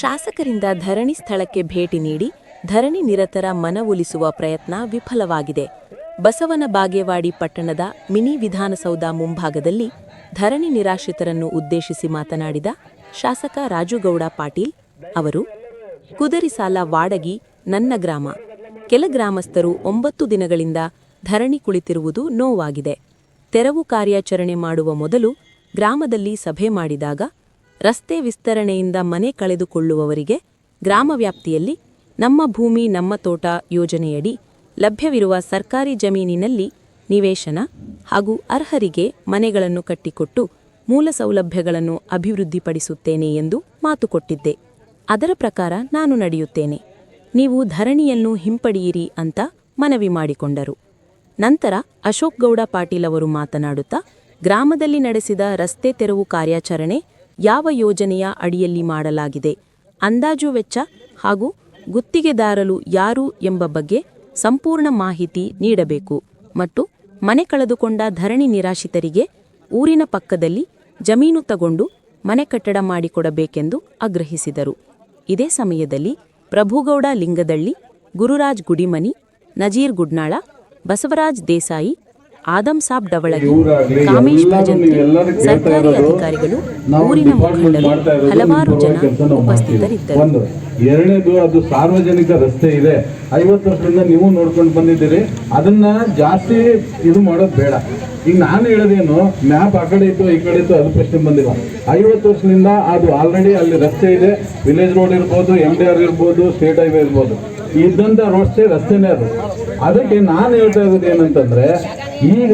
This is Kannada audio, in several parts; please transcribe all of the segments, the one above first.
ಶಾಸಕರಿಂದ ಧರಣಿ ಸ್ಥಳಕ್ಕೆ ಭೇಟಿ ನೀಡಿ ಧರಣಿ ನಿರತರ ಮನವೊಲಿಸುವ ಪ್ರಯತ್ನ ವಿಫಲವಾಗಿದೆ. ಬಸವನ ಬಾಗೇವಾಡಿ ಪಟ್ಟಣದ ಮಿನಿ ವಿಧಾನಸೌಧ ಮುಂಭಾಗದಲ್ಲಿ ಧರಣಿ ನಿರಾಶ್ರಿತರನ್ನು ಉದ್ದೇಶಿಸಿ ಮಾತನಾಡಿದ ಶಾಸಕ ರಾಜುಗೌಡ ಪಾಟೀಲ್ ಅವರು ಕುದರಿಸಾಲ ವಾಡಗಿ ನನ್ನ ಗ್ರಾಮ. ಕೆಲ ಗ್ರಾಮಸ್ಥರು ಒಂಬತ್ತು ದಿನಗಳಿಂದ ಧರಣಿ ಕುಳಿತಿರುವುದು ನೋವಾಗಿದೆ. ತೆರವು ಕಾರ್ಯಾಚರಣೆ ಮಾಡುವ ಮೊದಲು ಗ್ರಾಮದಲ್ಲಿ ಸಭೆ ಮಾಡಿದಾಗ ರಸ್ತೆ ವಿಸ್ತರಣೆಯಿಂದ ಮನೆ ಕಳೆದುಕೊಳ್ಳುವವರಿಗೆ ಗ್ರಾಮ ವ್ಯಾಪ್ತಿಯಲ್ಲಿ ನಮ್ಮ ಭೂಮಿ, ನಮ್ಮ ತೋಟ ಯೋಜನೆಯಡಿ ಲಭ್ಯವಿರುವ ಸರ್ಕಾರಿ ಜಮೀನಿನಲ್ಲಿ ನಿವೇಶನ ಹಾಗೂ ಅರ್ಹರಿಗೆ ಮನೆಗಳನ್ನು ಕಟ್ಟಿಕೊಟ್ಟು ಮೂಲ ಸೌಲಭ್ಯಗಳನ್ನು ಅಭಿವೃದ್ಧಿಪಡಿಸುತ್ತೇನೆ ಎಂದು ಮಾತು ಕೊಟ್ಟಿದ್ದೆ. ಅದರ ಪ್ರಕಾರ ನಾನು ನಡೆಯುತ್ತೇನೆ. ನೀವು ಧರಣಿಯನ್ನು ಹಿಂಪಡೆಯಿರಿ ಅಂತ ಮನವಿ ಮಾಡಿಕೊಂಡರು. ನಂತರ ಅಶೋಕ್ ಗೌಡ ಪಾಟೀಲ್ ಅವರು ಮಾತನಾಡುತ್ತಾ, ಗ್ರಾಮದಲ್ಲಿ ನಡೆಸಿದ ರಸ್ತೆ ತೆರವು ಕಾರ್ಯಾಚರಣೆ ಯಾವ ಯೋಜನೆಯ ಅಡಿಯಲ್ಲಿ ಮಾಡಲಾಗಿದೆ? ಅಂದಾಜು ವೆಚ್ಚ ಹಾಗೂ ಗುತ್ತಿಗೆದಾರರು ಯಾರು ಎಂಬ ಬಗ್ಗೆ ಸಂಪೂರ್ಣ ಮಾಹಿತಿ ನೀಡಬೇಕು. ಮತ್ತು ಮನೆ ಕಳೆದುಕೊಂಡ ಧರಣಿ ನಿರಾಶಿತರಿಗೆ ಊರಿನ ಪಕ್ಕದಲ್ಲಿ ಜಮೀನು ತಗೊಂಡು ಮನೆ ಕಟ್ಟಡ ಮಾಡಿಕೊಡಬೇಕೆಂದು ಆಗ್ರಹಿಸಿದರು. ಇದೇ ಸಮಯದಲ್ಲಿ ಪ್ರಭುಗೌಡ ಲಿಂಗದಳ್ಳಿ, ಗುರುರಾಜ್ ಗುಡಿಮನಿ, ನಜೀರ್ ಗುಡ್ನಾಳ, ಬಸವರಾಜ್ ದೇಸಾಯಿ ಆದಂ ಸಾಬ್ ಡವಳಗಿ ಕಾಮೇಶ್ ಭಜಂತ್ರಿ ಸರ್ಕಾರಿ ಅಧಿಕಾರಿಗಳು ಊರಿನ ಮುಖಂಡರು ಹಲವಾರು ಜನ ಉಪಸ್ಥಿತರಿದ್ದರು. ಒಂದು ಎರಡನೇದು ಅದು ಸಾರ್ವಜನಿಕ ರಸ್ತೆ ಇದೆ. ಐವತ್ತು ವರ್ಷದಿಂದ ನೀವು ನೋಡ್ಕೊಂಡು ಬಂದಿದ್ದೀರಿ. ಅದನ್ನ ಜಾಸ್ತಿ ಇದು ಮಾಡೋದು ಬೇಡ. ಈಗ ನಾನು ಹೇಳೋದೇನು, ಮ್ಯಾಪ್ ಆ ಕಡೆ ಇತ್ತು, ಈ ಕಡೆ ಇತ್ತು, ಅದು ಪ್ರಶ್ನೆ ಬಂದಿಲ್ಲ. ಐವತ್ತು ವರ್ಷದಿಂದ ಅದು ಆಲ್ರೆಡಿ ಅಲ್ಲಿ ರಸ್ತೆ ಇದೆ. ವಿಲೇಜ್ ರೋಡ್ ಇರ್ಬೋದು ಎಂ ಡಿ ಆರ್ ಇರ್ಬೋದು ಸ್ಟೇಟ್ ಹೈವೇ ಇರ್ಬೋದು. ಇದ್ದಂಥ ರೋಡ್ಸೇ ರಸ್ತೆನೇ ಅದು. ಅದಕ್ಕೆ ನಾನು ಹೇಳ್ತಾ ಇರೋದು ಏನಂತಂದ್ರೆ, ಈಗ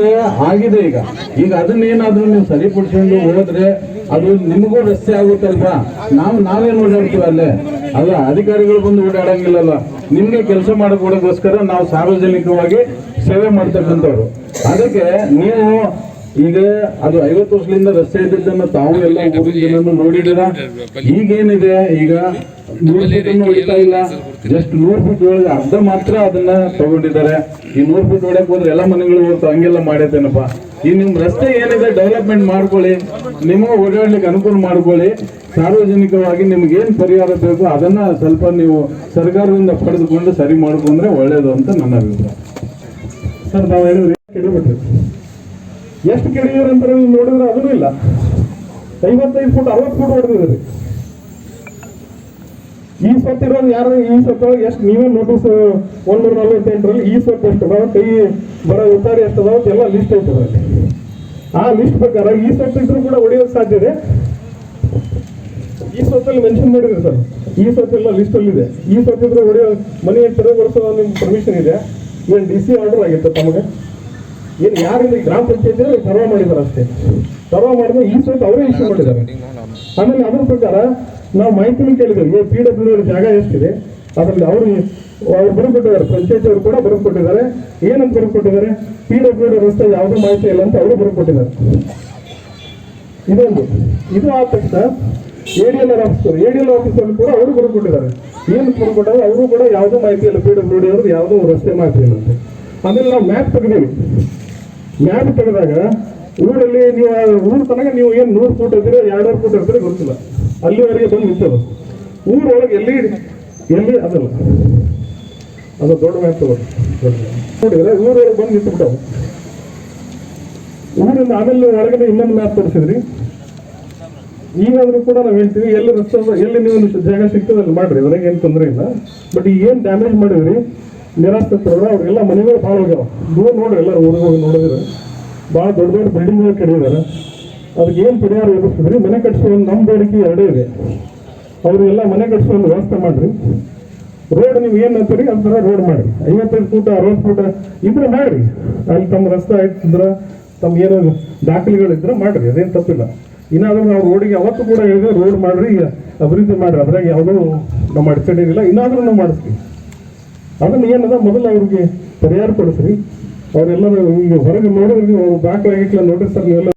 ಆಗಿದೆ ಈಗ. ಈಗ ಅದನ್ನೇನಾದರೂ ನೀವು ಸರಿಪಡಿಸ್ಕೊಂಡು ಹೋದ್ರೆ ಅದು ನಿಮಗೂ ರಸ್ತೆ ಆಗುತ್ತಲ್ವಾ? ನಾವು ನಾವೇನು ಓಡಾಡ್ತೀವಿ ಅಲ್ಲೇ. ಅಲ್ಲ, ಅಧಿಕಾರಿಗಳು ಬಂದು ಓಡಾಡಂಗಿಲ್ಲಲ್ಲ. ನಿಮಗೆ ಕೆಲಸ ಮಾಡಿಕೊಡೋಕ್ಕೋಸ್ಕರ ನಾವು ಸಾರ್ವಜನಿಕವಾಗಿ ಸೇವೆ ಮಾಡ್ತಕ್ಕಂಥವ್ರು. ಅದಕ್ಕೆ ನೀವು ಈಗ ಅದು ಐವತ್ತು ವರ್ಷದಿಂದ ರಸ್ತೆ ಇದ್ದದನ್ನ ತಾವು ಎಲ್ಲ ಊರಿನ ನೋಡಿದ್ದೀರಾ? ಈಗೇನಿದೆ? ಈಗ ನೂರು ಫೀಟ್ ಹೊಡಿತಾ ಇಲ್ಲ. ಜಸ್ಟ್ ನೂರು ಫೀಟ್ ಒಳಗೆ ಅರ್ಧ ಮಾತ್ರ ಅದನ್ನ ತಗೊಂಡಿದ್ದಾರೆ. ಈ ನೂರು ಫೀಟ್ ಒಳಗೆ ಹೋದ್ರೆ ಎಲ್ಲ ಮನೆಗಳು ಹೋಗ್ತು ಹಂಗೆಲ್ಲ ಮಾಡೈತೇನಪ್ಪ ಈ ನಿಮ್ ರಸ್ತೆ ಏನಿದೆ ಡೆವಲಪ್ಮೆಂಟ್ ಮಾಡ್ಕೊಳ್ಳಿ. ನಿಮಗೆ ಓಡಾಡ್ಲಿಕ್ಕೆ ಅನುಕೂಲ ಮಾಡ್ಕೊಳ್ಳಿ. ಸಾರ್ವಜನಿಕವಾಗಿ ನಿಮ್ಗೆ ಏನು ಪರಿಹಾರ ಬೇಕು, ಅದನ್ನ ಸ್ವಲ್ಪ ನೀವು ಸರ್ಕಾರದಿಂದ ಪಡೆದುಕೊಂಡು ಸರಿ ಮಾಡ್ಕೊಂಡ್ರೆ ಒಳ್ಳೇದು ಅಂತ ನನ್ನ ಅಭಿಪ್ರಾಯ. ಸರ್, ನಾವು ಹೇಳಿದ್ರಿ ಕೆಡಬಿಟ್ರಿ ಎಷ್ಟು ಕೆಡಿದಾರೆ ಅಂತ ನೀವು ನೋಡಿದ್ರೆ ಅದೂ ಇಲ್ಲ. ಐವತ್ತೈದು ಫುಟ್, ಅರವತ್ತು ಫುಟ್ ಹೊಡೆದಿದ್ರಿ ಈ ಸತ್ತಿರೋದು ಯಾರು? ಈ ಸತ್ತೊಳಗೆ ಎಷ್ಟು? ನೀವೇ ನೋಟಿಸ್ ಒಂದೂರ ನಲ್ವತ್ತೆಂಟರಲ್ಲಿ ಈ ಸತ್ತು ಎಷ್ಟು ಅದಾವ ಕೈ, ಬರೋ ಉತ್ತಾರಿ ಎಷ್ಟು ಅದಾವ ಎಲ್ಲ ಲಿಸ್ಟ್ ಐತೆ ಅದ್ರಲ್ಲಿ. ಆ ಲಿಸ್ಟ್ ಪ್ರಕಾರ ಈ ಸತ್ತು ಇದ್ರೂ ಕೂಡ ಹೊಡೆಯೋದು ಸಾಧ್ಯ ಇದೆ. ಈ ಸೊತ್ತಲ್ಲಿ ಮೆನ್ಷನ್ ಮಾಡಿದ್ರಿ ಸರ್. ಈ ಸೊತ್ತೆಲ್ಲ ಲಿಸ್ಟ್ ಅಲ್ಲಿ ಇದೆ ಈ ಸೊತ್ತಿದ್ರೆ ಹೊಡೆಯೋ ಮನೆ ತೆರವುಗೊಳಿಸೋ ನಿಮ್ಗೆ ಪರ್ಮಿಷನ್ ಇದೆ. ಏನು ಡಿ ಸಿ ಆರ್ಡರ್ ಆಗಿತ್ತು ತಮಗೆ? ಏನು ಯಾರಿಂದ ಗ್ರಾಮ ಪಂಚಾಯತಿ ಸರ್ವ ಮಾಡಿದ್ದಾರೆ ಅಷ್ಟೇ. ಸರ್ವ ಮಾಡಿದ್ರೆ ಈ ಸ್ವಲ್ಪ ಅವರೇ ಇಶ್ಯೂ ಮಾಡಿದ್ದಾರೆ. ಆಮೇಲೆ ಅದ್ರ ಪ್ರಕಾರ ನಾವು ಮಾಹಿತಿನೂ ಕೇಳಿದ್ವಿ ಪಿ ಡಬ್ಲ್ಯೂ ಜಾಗ ಎಷ್ಟಿದೆ? ಅದರಲ್ಲಿ ಅವರು ಅವ್ರು ಬರ್ಕೊಟ್ಟಿದ್ದಾರೆ ಪಂಚಾಯತ್ ಅವರು ಕೂಡ ಬರ್ಕೊಟ್ಟಿದ್ದಾರೆ ಏನಂತ ಬರ್ಕೊಟ್ಟಿದ್ದಾರೆ ಪಿ ಡಬ್ಲ್ಯೂ ರಸ್ತೆ ಯಾವುದೇ ಮಾಹಿತಿ ಇಲ್ಲ ಅಂತ ಅವರು ಬರ್ಕೊಟ್ಟಿದ್ದಾರೆ ಇದೊಂದು. ಇದು ಆದ ತಕ್ಷಣ A D L R officer A D L officer ಕೂಡ ಅವರು ಕೊಡ್ಕೊಂಡಿದ್ದಾರೆ ಏನು ಕೊಡ್ಕೊಟ್ಟಾಗ ಅವರು ಕೂಡ ಯಾವುದೋ ಮಾಹಿತಿ ಇಲ್ಲ ಪಿ ಡಬ್ಲ್ಯೂ ಡಿ ಅವ್ರದ್ದು ಯಾವುದೋ ರಸ್ತೆ ಮಾಹಿತಿ ಇಲ್ಲ ಅಂತ ಆಮೇಲೆ ನಾವು ಮ್ಯಾಪ್ ತೆಗೆದೀವಿ ಮ್ಯಾಪ್ ತೆಗೆದಾಗ ಊರಲ್ಲಿ ನೀವು, ಊರು ತನಕ ನೀವು ಏನು ನೂರು ಫೂಟ್ ಇದ್ರೆ ಎರಡೂರು ಫೂಟ್ ಇರ್ತೀರಿ ಗೊತ್ತಿಲ್ಲ. ಅಲ್ಲಿವರೆಗೆ ಬಂದು ನಿಂತದ ಊರೊಳಗೆ ಎಲ್ಲಿ ಎಲ್ಲಿ ಅದಲ್ಲ. ಅದು ದೊಡ್ಡ ಮ್ಯಾಪ್ ತಗೊಂಡು. ನೋಡಿದ್ರೆ ಊರೊಳಗೆ ಬಂದು ನಿಂತುಬಿಟ್ಟವು. ಊರಿಂದ ಆಮೇಲೆ ಒಳಗಡೆ ಇನ್ನೊಂದು ಮ್ಯಾಪ್ ತೋರಿಸಿದ್ರಿ. ಈಗಾದ್ರೂ ಕೂಡ ನಾವು ಹೇಳ್ತೀವಿ, ಎಲ್ಲಿ ರಸ್ತೆ ಎಲ್ಲಿ ನೀವು ಜಾಗ ಸಿಗ್ತದೆ ಅಲ್ಲಿ ಮಾಡ್ರಿ ಅದ್ರಾಗ ಏನು ತೊಂದರೆ ಇಲ್ಲ. ಬಟ್ ಈಗ ಏನು ಡ್ಯಾಮೇಜ್ ಮಾಡಿದ್ರಿ ನಿರಾಶ್ರಿತರು ಅವ್ರಿಗೆಲ್ಲ ಮನೆಗಳು ಭಾಳ ಹೋಗ್ಯಾವ. ದೂರ ನೋಡ್ರಿ ಎಲ್ಲ ಊರಿಗೆ ಹೋಗಿ ನೋಡಿದ್ರೆ. ಭಾಳ ದೊಡ್ಡ ದೊಡ್ಡ ಬಿಲ್ಡಿಂಗ್ಗಳು ಕಡಿದಾರೆ. ಅದಕ್ಕೆ ಏನು ಪರಿಹಾರ ಎದುರಿಸಿದ್ರಿ, ಮನೆ ಕಟ್ಸೋ ಒಂದು ನಮ್ಮ ಬೇಡಿಕೆ ಎರಡೇ ಇದೆ. ಅವ್ರಿಗೆಲ್ಲ ಮನೆ ಕಟ್ಸೋ ಒಂದು ವ್ಯವಸ್ಥೆ ಮಾಡ್ರಿ. ರೋಡ್ ನೀವು ಏನು ಅಂತೀರಿ ಅದ್ರ ರೋಡ್ ಮಾಡ್ರಿ. ಐವತ್ತೈದು ಫೂಟ, ಅರವತ್ತು ಫೂಟ ಇದ್ರೆ ಮಾಡಿರಿ. ಅಲ್ಲಿ ತಮ್ಮ ರಸ್ತೆ ಆಯ್ತಿದ್ರ ಏನೋ ದಾಖಲೆಗಳಿದ್ರೆ ಮಾಡಿರಿ, ಅದೇನು ತಪ್ಪಿಲ್ಲ. ಇನ್ನಾದ್ರೂ ನಾವು ರೋಡಿಗೆ ಅವತ್ತು ಕೂಡ ಹೇಳಿದ್ರೆ ರೋಡ್ ಮಾಡ್ರಿ, ಅಭಿವೃದ್ಧಿ ಮಾಡ್ರಿ, ಅದ್ರಾಗ ಯಾವುದೂ ನಮ್ಮ ಅಡಚಣೆ ಇಲ್ಲ ಇನ್ನಾದ್ರೂ ನಾವು ಮಾಡಿಸ್ತೀವಿ. ಅದನ್ನ ಏನದ ಮೊದಲು ಅವ್ರಿಗೆ ಪರಿಹಾರ ಪಡಿಸ್ರಿ ಅವರೆಲ್ಲರೂ ಈಗ ಹೊರಗೆ ನೋಡಿದ್ರೆ ನೀವು ದಾಖಲಾಗಿಕ್ಲ ನೋಟಿಸ್ ನೀವೆಲ್ಲ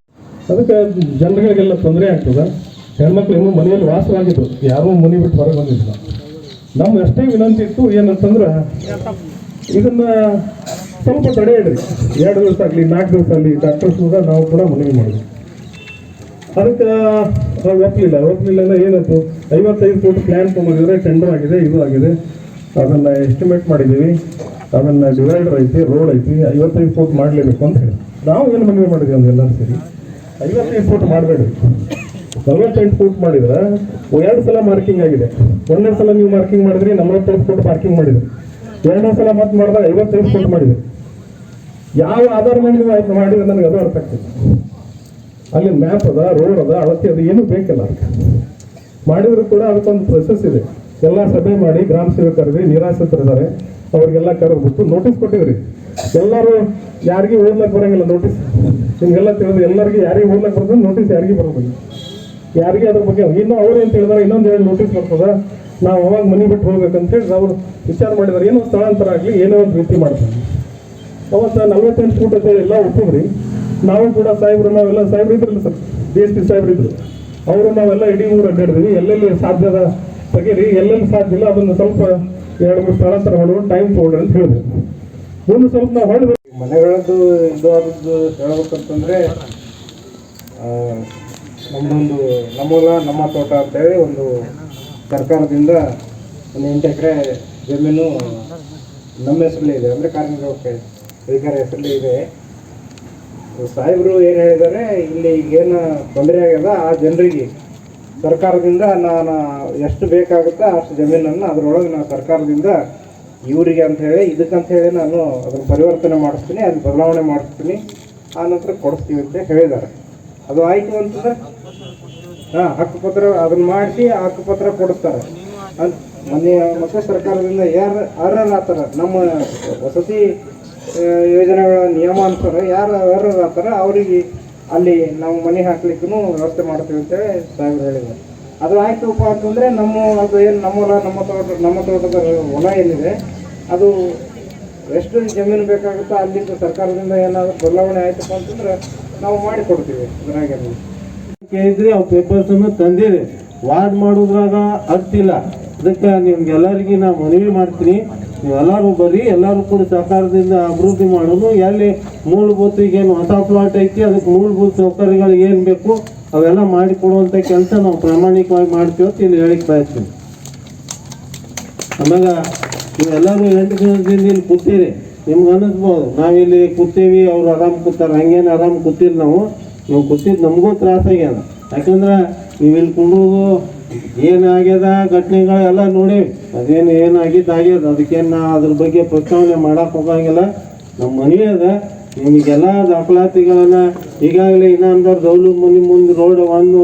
ಅದಕ್ಕೆ ಜನಗಳಿಗೆಲ್ಲ ತೊಂದರೆ ಆಗ್ತದೆ. ಹೆಣ್ಮಕ್ಳು ಇನ್ನೂ ಮನೆಯಲ್ಲಿ ವಾಸವಾಗಿದ್ದು ಯಾರೂ ಮನೆ ಬಿಟ್ಟು ಹೊರಗೆ ಬಂದಿಲ್ಲ ನಮ್ಗೆ ಅಷ್ಟೇ ವಿನಂತಿ ಇತ್ತು, ಏನಂತಂದ್ರೆ ಇದನ್ನ ಸ್ವಲ್ಪ ತಡೆ ಎರಡು ದಿವಸ ಆಗಲಿ, ನಾಲ್ಕು ದಿವಸ ಆಗಲಿ, ಡಾಕ್ಟರ್ಸ್ ಕೂಡ ನಾವು ಕೂಡ ಮನವಿ ಮಾಡಿದ್ವಿ. ಅದಕ್ಕೆ ಒಪ್ಪಲಿಲ್ಲ ಒಪ್ಪಲಿಲ್ಲ ಏನಾಯ್ತು? ಐವತ್ತೈದು ಕೋಟಿ ಪ್ಲ್ಯಾನ್ ತೊಗೊಂಡಿದ್ರೆ ಟೆಂಡರ್ ಆಗಿದೆ, ಇದು ಆಗಿದೆ. ಅದನ್ನು ಎಸ್ಟಿಮೇಟ್ ಮಾಡಿದ್ದೀವಿ. ಅದನ್ನು ಡಿವೈಡರ್ ಐತಿ ರೋಡ್ ಐತಿ, ಐವತ್ತೈದು ಫೋಟ್ ಮಾಡಲೇಬೇಕು ಅಂತ ಹೇಳಿ. ನಾವು ಏನು ಮನವಿ ಮಾಡಿದ್ವಿ ಅಂದ್ರೆ ಎಲ್ಲರೂ ಸೇರಿ? ಐವತ್ತೈದು ಕೋಟಿ ಮಾಡಬೇಡ್ರಿ ನಲವತ್ತೆಂಟು ಫುಟ್ ಮಾಡಿದ್ರೆ ಎರಡು ಸಲ ಮಾರ್ಕಿಂಗ್ ಆಗಿದೆ. ಒಂದನೇ ಸಲ ನೀವು ಮಾರ್ಕಿಂಗ್ ಮಾಡಿದ್ರಿ, ನಲವತ್ತೈದು ಫೂಟ್ ಮಾರ್ಕಿಂಗ್ ಮಾಡಿದೆ. ಎರಡನೇ ಸಲ ಮತ್ತೆ ಮಾಡಿದಾಗ ಐವತ್ತೈದು ಫೂಟ್ ಮಾಡಿದ್ರಿ ಯಾವ ಆಧಾರ ಮೇಲೆ ಮಾಡಿದ್ರೆ ನನಗೆ ಅದು ಅರ್ಥ ಆಗ್ತದೆ ಅಲ್ಲಿ ಮ್ಯಾಪ್ ಅದ ರೋಡ್ ಅದ ಅಳತೆ ಅದ, ಏನು ಬೇಕಿಲ್ಲ ಅದಕ್ಕೆ. ಮಾಡಿದ್ರು ಕೂಡ ಅದಕ್ಕೊಂದು ಪ್ರೊಸೆಸ್ ಇದೆ. ಎಲ್ಲ ಸಭೆ ಮಾಡಿ ಗ್ರಾಮ ಸೇವಕರಿಗೆ ನಿರಾಶ್ರಿತರಿದ್ದಾರೆ. ಅವ್ರಿಗೆಲ್ಲ ಕರೆದ್ಬಿಟ್ಟು ನೋಟಿಸ್ ಕೊಟ್ಟಿವ್ರಿ. ಎಲ್ಲರೂ ಯಾರಿಗೂ ಓದ್ಲಕ್ಕೆ ಬರಂಗಿಲ್ಲ ನೋಟಿಸ್ ನಿಮ್ಗೆಲ್ಲ ತಿಳಿದು ಎಲ್ಲರಿಗೂ ಯಾರಿಗೆ ಓದ್ಲಕ್ಕೆ ಬರ್ತದೆ ನೋಟಿಸ್ ಯಾರಿಗೂ ಬರೋದಿಲ್ಲ. ಯಾರಿಗೆ ಅದ್ರ ಬಗ್ಗೆ ಇನ್ನೂ ಅವ್ರು ಏನು ತಿಳಿದಾರೆ, ಇನ್ನೊಂದು ಎರಡು ನೋಟಿಸ್ ಬರ್ತದ ನಾವು ಅವಾಗ ಮನೆ ಬಿಟ್ಟು ಹೋಗ್ಬೇಕಂತೇಳಿ ಅವ್ರು ವಿಚಾರ ಮಾಡಿದಾರೆ ಏನೋ ಸ್ಥಳಾಂತರ ಆಗಲಿ, ಏನೋ ಒಂದು ರೀತಿ ಮಾಡ್ತಾರೆ. ಅವತ್ತು ನಲ್ವತ್ತೆಂಟು ಫೂಟ್ ಅಂತ ಎಲ್ಲ ಒಪ್ಪಿದ್ರಿ. ನಾವು ಕೂಡ ಸಾಹೇಬ್ರು, ನಾವೆಲ್ಲ ಸಾಹೇಬ್ರು ಇದ್ರಲ್ಲ ಸರ್ ಡಿ ಎಸ್ ಪಿ ಸಾಹೇಬ್ರು ಇದ್ರು. ಅವರು ನಾವೆಲ್ಲ ಇಡೀ ಊರು ಅಡ್ಡಾಡಿದ್ವಿ. ಎಲ್ಲೆಲ್ಲಿ ಸಾಧ್ಯದ ತೆಗೀರಿ, ಎಲ್ಲೆಲ್ಲಿ ಸಾಧ್ಯ ಇಲ್ಲ ಅದನ್ನು ಸ್ವಲ್ಪ ಎರಡು ಮೂರು ಸ್ಥಳಾಂತರ ಮಾಡುವ ಟೈಮ್ ತಗೊಳ್ರಿ ಅಂತ ಹೇಳಿದ್ರು. ಒಂದು ಸ್ವಲ್ಪ ನಾವು ಹೊಡೆದ್ವಿ ಮನೆಗಳದ್ದು ಇದು ಆದದ್ದು ಹೇಳ್ಬೇಕಂತಂದ್ರೆ ನಮ್ಮದೊಂದು ನಮ್ಮೂಲ ನಮ್ಮ ತೋಟ ಅಂತೇಳಿ ಒಂದು ಸರ್ಕಾರದಿಂದ ಒಂದು ಎಂಟು ಎಕರೆ ಜಮೀನು ನಮ್ಮ ಹೆಸರಲ್ಲಿ ಇದೆ. ಅಂದರೆ ಕಾರ್ಮಿಕ ಅಧಿಕಾರ ಹೆಸರಲ್ಲಿ ಇದೆ. ಸಾಹೇಬರು ಏನು ಹೇಳಿದ್ದಾರೆ ಇಲ್ಲಿ ಏನು ತೊಂದರೆ ಆಗ್ಯದ, ಆ ಜನರಿಗೆ ಸರ್ಕಾರದಿಂದ ನಾನು ಎಷ್ಟು ಬೇಕಾಗುತ್ತೋ ಅಷ್ಟು ಜಮೀನನ್ನು ಅದರೊಳಗೆ ನಾನು ಸರ್ಕಾರದಿಂದ ಇವರಿಗೆ ಇದಕ್ಕಂತ ಹೇಳಿ ನಾನು ಅದನ್ನು ಪರಿವರ್ತನೆ ಮಾಡಿಸ್ತೀನಿ ಅದು ಬದಲಾವಣೆ ಮಾಡಿಸ್ತೀನಿ, ಆ ನಂತರ ಕೊಡಿಸ್ತೀವಿ ಅಂತ ಹೇಳಿದ್ದಾರೆ ಅದು ಆಯಿತು ಅಂತಂದ್ರೆ? ಹಾಂ ಹಕ್ಕುಪತ್ರ ಅದನ್ನು ಮಾಡಿಸಿ ಹಕ್ಕುಪತ್ರ ಕೊಡಿಸ್ತಾರೆ. ಅಂತ ಮೊನ್ನೆ ಮತ್ತೆ ಸರ್ಕಾರದಿಂದ ಯಾರು ಅರ್ಹರಾಗ್ತಾರೆ? ನಮ್ಮ ವಸತಿ ಆ, ನಿಯಮ ಅನುಸಾರ ಯಾರು ಅರ್ಹರಾಗ್ತಾರ ಅವರಿಗೆ ಅಲ್ಲಿ ನಾವು ಮನೆ ಹಾಕ್ಲಿಕ್ಕೂ ವ್ಯವಸ್ಥೆ ಮಾಡ್ತೀವಿ ಅಂತೇಳಿ ಸಾಹೇಬ್ರು ಹೇಳಿದ್ದಾರೆ. ಅದು ಆಯ್ತಪ್ಪ ಅಂತಂದರೆ ನಮ್ಮ ಅದು ಏನು ನಮ್ಮ ಹೊಲ ನಮ್ಮ ತೋಟ ನಮ್ಮ ತೋಟದ ಹೊಲ ಏನಿದೆ ಅದು ಎಷ್ಟು ಜಮೀನು ಬೇಕಾಗುತ್ತೋ ಅಲ್ಲಿಂದ ಸರ್ಕಾರದಿಂದ ಏನಾದರೂ ಬದಲಾವಣೆ ಆಯ್ತಪ್ಪ ಅಂತಂದ್ರೆ ನಾವು ಮಾಡಿಕೊಡ್ತೀವಿ ಕೊಡ್ತೀವಿ ಕೇಳಿದ್ರೆ ಕೇಳಿದ್ರಿ ಪೇಪರ್ಸನ್ನು ತಂದಿರಿ. ವಾರ್ಡ್ ಮಾಡೋದ್ರಾಗ ಅಗ್ತಿಲ್ಲ ಅದಕ್ಕೆ ನಿಮ್ಗೆಲ್ಲರಿಗೆ ನಾನು ಮನವಿ ಮಾಡ್ತೀನಿ. ನೀವೆಲ್ಲರೂ ಬರ್ರಿ ಎಲ್ಲರೂ ಕೂಡ ಸಹಕಾರದಿಂದ ಅಭಿವೃದ್ಧಿ ಮಾಡೋದು, ಎಲ್ಲಿ ಮೂಲಭೂತ ಈಗೇನು ಹೊಸ ಪ್ಲಾಟ್ ಐತಿ, ಅದಕ್ಕೆ ಮೂಲಭೂತ ಸೌಕರ್ಯಗಳು ಏನು ಬೇಕು, ಅವೆಲ್ಲ ಮಾಡಿಕೊಡುವಂಥ ಕೆಲಸ ನಾವು ಪ್ರಾಮಾಣಿಕವಾಗಿ ಮಾಡ್ತೀವಿ ಅಂತ ಇಲ್ಲಿ ಹೇಳಿಕ್ ಬಯಸ್ತೀನಿ. ಆಮ್ಯಾಗ ನೀವೆಲ್ಲರೂ ಎಂಟು ದಿನದಿಂದ ಇಲ್ಲಿ ಕೂತೀರಿ, ನಿಮ್ಗೆ ಅನ್ನಿಸ್ಬೋದು. ನಾವಿಲ್ಲಿ ಕೂತೀವಿ, ಅವ್ರು ಆರಾಮ್ ಕೂತಾರೆ, ಹಂಗೇನು ಆರಾಮ್ ಕೂತಿಲ್ಲ ನಾವು. ನೀವು ಕೂತಿದ್ದು ನಮಗೂ ತ್ರಾಸಾಗ್ಯದ. ಯಾಕಂದ್ರೆ ನೀವು ಇಲ್ಲಿ ಕುಂಡ್ರುದು ಏನಾಗ್ಯದ ಘಟನೆಗಳೆಲ್ಲ ನೋಡಿ, ಅದೇನು ಏನಾಗಿದ್ದು ಆಗ್ಯದ ಅದಕ್ಕೇನು ನಾ ಅದ್ರ ಬಗ್ಗೆ ಪ್ರಸ್ತಾವನೆ ಮಾಡಕ್ಕೆ ಹೋಗಂಗಿಲ್ಲ. ನಮ್ಮ ಮನೆ ಅದ, ನಿಮಗೆಲ್ಲ ದಾಖಲಾತಿಗಳನ್ನ ಈಗಾಗಲೇ ಇನಾಮದಾರ್ ದೌಲು ಮನೆ ಮುಂದೆ ರೋಡ್ ಒಂದು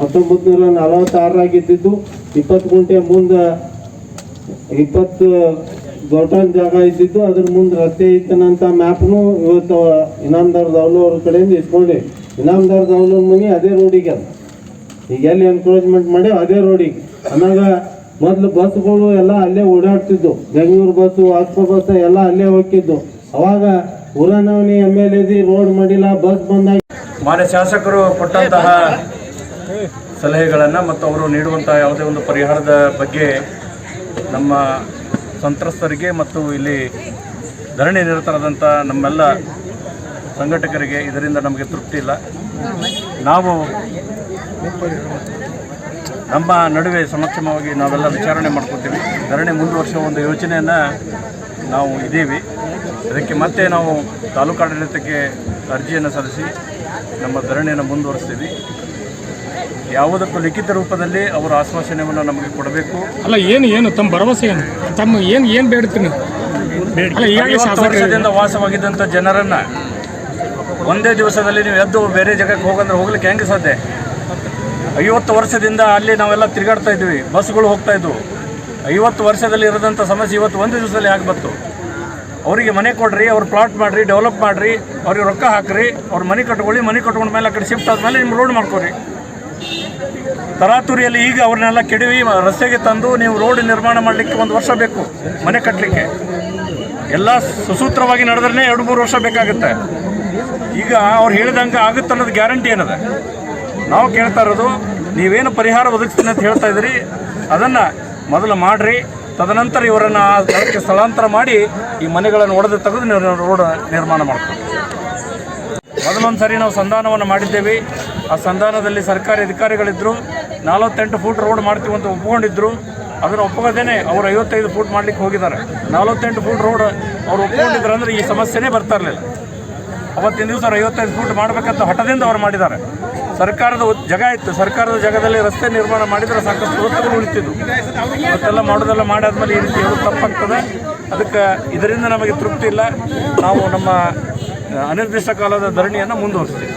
ಹತ್ತೊಂಬತ್ತು ನೂರ ನಲವತ್ತಾರರಾಗಿದ್ದು ಇಪ್ಪತ್ತು ಗುಂಟೆ ಮುಂದೆ ಇಪ್ಪತ್ತು ದೊಡ್ಡ ಜಾಗ ಇದ್ದಿದ್ದು, ಅದ್ರ ಮುಂದೆ ರಸ್ತೆ ಇತ್ತನಂತ ಮ್ಯಾಪ್ನು ಇವತ್ತು ಇನಾಮದಾರ್ ದೌಲು ಅವ್ರ ಕಡೆಯಿಂದ ಇಸ್ಕೊಂಡೆ. ಇನಾಮದಾರ್ ದೌಲು ಮುನಿ ಅದೇ ರೋಡಿಗೆ ಅದು. ಈಗ ಎಲ್ಲಿ ಎನ್ಕರೇಜ್ಮೆಂಟ್ ಮಾಡಿ ಅದೇ ರೋಡಿಗೆ ಆಮ್ಯಾಗ ಮೊದಲು ಬಸ್ಗಳು ಎಲ್ಲ ಅಲ್ಲೇ ಓಡಾಡ್ತಿದ್ದು ಬೆಂಗಳೂರು ಬಸ್ಸು ಆಸ್ಕೋ ಬಸ್ ಎಲ್ಲ ಅಲ್ಲೇ ಹೋಗ್ತಿದ್ದು ಅವಾಗ ಉರನವನಿ ಎಂ ಎಲ್ ಎದಿ ರೋಡ್ ಮಾಡಿಲ್ಲ ಬಸ್ ಬಂದಾಗ ಮಾನ್ಯ ಶಾಸಕರು ಕೊಟ್ಟಂತಹ ಸಲಹೆಗಳನ್ನು ಮತ್ತು ಅವರು ನೀಡುವಂತಹ ಯಾವುದೇ ಒಂದು ಪರಿಹಾರದ ಬಗ್ಗೆ ನಮ್ಮ ಸಂತ್ರಸ್ತರಿಗೆ ಮತ್ತು ಇಲ್ಲಿ ಧರಣಿ ನಿರತರಾದಂಥ ನಮ್ಮೆಲ್ಲ ಸಂಘಟಕರಿಗೆ ಇದರಿಂದ ನಮಗೆ ತೃಪ್ತಿ ಇಲ್ಲ. ನಾವು ನಮ್ಮ ನಡುವೆ ಸಮಕ್ಷಮವಾಗಿ ನಾವೆಲ್ಲ ವಿಚಾರಣೆ ಮಾಡ್ಕೊತೀವಿ. ಧರಣಿ ಮುಂದುವರ್ಸುವ ಒಂದು ಯೋಚನೆಯನ್ನು ನಾವು ಇದ್ದೀವಿ. ಅದಕ್ಕೆ ಮತ್ತೆ ನಾವು ತಾಲೂಕಾಡಳಿತಕ್ಕೆ ಅರ್ಜಿಯನ್ನು ಸಲ್ಲಿಸಿ ನಮ್ಮ ಧರಣಿಯನ್ನು ಮುಂದುವರಿಸ್ತೀವಿ. ಯಾವುದಕ್ಕೂ ಲಿಖಿತ ರೂಪದಲ್ಲಿ ಅವರ ಆಶ್ವಾಸನೆಯನ್ನು ನಮಗೆ ಕೊಡಬೇಕು. ಅಲ್ಲ ಏನು ಏನು ತಮ್ಮ ಭರವಸೆ ಏನು? ತಮ್ಮ ಏನು ಏನು ಬೇಡ್ತೀನಿ? ವರ್ಷದಿಂದ ವಾಸವಾಗಿದ್ದಂಥ ಜನರನ್ನು ಒಂದೇ ದಿವಸದಲ್ಲಿ ನೀವು ಎದ್ದು ಬೇರೆ ಜಾಗಕ್ಕೆ ಹೋಗಂದ್ರೆ ಹೋಗ್ಲಿಕ್ಕೆ ಹೆಂಗೆ ಸಾಧ್ಯ? ಐವತ್ತು ವರ್ಷದಿಂದ ಅಲ್ಲಿ ನಾವೆಲ್ಲ ತಿರುಗಾಡ್ತಾ ಇದ್ವಿ, ಬಸ್ಗಳು ಹೋಗ್ತಾ ಇದ್ವು. ಐವತ್ತು ವರ್ಷದಲ್ಲಿ ಇರದಂಥ ಸಮಸ್ಯೆ ಇವತ್ತು ಒಂದು ದಿವಸದಲ್ಲಿ ಆಗ್ಬತ್ತು ಅವರಿಗೆ ಮನೆ ಕೊಡ್ರಿ, ಅವ್ರು ಪ್ಲಾಟ್ ಮಾಡಿರಿ ಡೆವಲಪ್ ಮಾಡಿರಿ, ಅವ್ರಿಗೆ ರೊಕ್ಕ ಹಾಕ್ರಿ, ಅವ್ರ ಮನೆ ಕಟ್ಕೊಳ್ಳಿ, ಮನೆ ಕಟ್ಕೊಂಡ ಮೇಲೆ ಆ ಕಡೆ ಶಿಫ್ಟ್ ಆದಮೇಲೆ ನಿಮ್ಮ ರೋಡ್ ಮಾಡ್ಕೊರಿ. ತರಾತುರಿಯಲ್ಲಿ ಈಗ ಅವ್ರನ್ನೆಲ್ಲ ಕೆಡವಿ, ರಸ್ತೆಗೆ ತಂದು ನೀವು ರೋಡ್ ನಿರ್ಮಾಣ ಮಾಡಲಿಕ್ಕೆ ಒಂದು ವರ್ಷ ಬೇಕು, ಮನೆ ಕಟ್ಟಲಿಕ್ಕೆ ಎಲ್ಲ ಸುಸೂತ್ರವಾಗಿ ನಡೆದ್ರೆ ಎರಡು ಮೂರು ವರ್ಷ ಬೇಕಾಗುತ್ತೆ. ಈಗ ಅವ್ರು ಹೇಳಿದಂಗೆ ಆಗುತ್ತೆ ಅನ್ನೋದು ಗ್ಯಾರಂಟಿ ಏನದ? ನಾವು ಕೇಳ್ತಾ ಇರೋದು, ನೀವೇನು ಪರಿಹಾರ ಒದಗಿಸ್ತೀನಿ ಅಂತ ಹೇಳ್ತಾ ಇದ್ದೀರಿ, ಅದನ್ನು ಮೊದಲು ಮಾಡಿರಿ, ತದನಂತರ ಇವರನ್ನು ಆ ಸ್ಥಳಕ್ಕೆ ಸ್ಥಳಾಂತರ ಮಾಡಿ ಈ ಮನೆಗಳನ್ನು ಒಡೆದು ತೆಗೆದು ನೀವು ರೋಡ್ ನಿರ್ಮಾಣ ಮಾಡ್ತೀವಿ. ಮೊದಲೊಂದು ಸರಿ ನಾವು ಸಂಧಾನವನ್ನು ಮಾಡಿದ್ದೇವೆ. ಆ ಸಂಧಾನದಲ್ಲಿ ಸರ್ಕಾರಿ ಅಧಿಕಾರಿಗಳಿದ್ದರು ನಲವತ್ತೆಂಟು ಫೂಟ್ ರೋಡ್ ಮಾಡ್ತೀವಿ ಅಂತ ಒಪ್ಕೊಂಡಿದ್ರು. ಅದನ್ನು ಒಪ್ಪಗದೇನೆ ಅವರು ಐವತ್ತೈದು ಫೂಟ್ ಮಾಡ್ಲಿಕ್ಕೆ ಹೋಗಿದ್ದಾರೆ. ನಲವತ್ತೆಂಟು ಫೂಟ್ ರೋಡ್ ಅವ್ರು ಒಪ್ಕೊಂಡಿದ್ರು ಅಂದರೆ ಈ ಸಮಸ್ಯೆನೇ ಬರ್ತಾ ಇರಲಿಲ್ಲ. ಅವತ್ತಿನ ದಿವಸ ಅವ್ರು ಐವತ್ತೈದು ಫೂಟ್ ಮಾಡಬೇಕಂತ ಹಠದಿಂದ ಅವ್ರು ಮಾಡಿದ್ದಾರೆ. ಸರ್ಕಾರದ ಜಾಗ ಇತ್ತು. ಸರ್ಕಾರದ ಜಾಗದಲ್ಲಿ ರಸ್ತೆ ನಿರ್ಮಾಣ ಮಾಡಿದರೆ ಸಾಕಷ್ಟು ವಸ್ತುಗಳು ಉಳಿತಿದ್ವು. ಇವತ್ತೆಲ್ಲ ಮಾಡೋದೆಲ್ಲ ಮಾಡಾದ್ಮೇಲೆ ಈ ರೀತಿ ಹೇಳೋದು ತಪ್ಪಾಗ್ತದೆ. ಅದಕ್ಕೆ ಇದರಿಂದ ನಮಗೆ ತೃಪ್ತಿ ಇಲ್ಲ. ನಾವು ನಮ್ಮ, ಅನಿರ್ದಿಷ್ಟ ಕಾಲದ ಧರಣಿಯನ್ನು ಮುಂದುವರಿಸ್ತೀವಿ.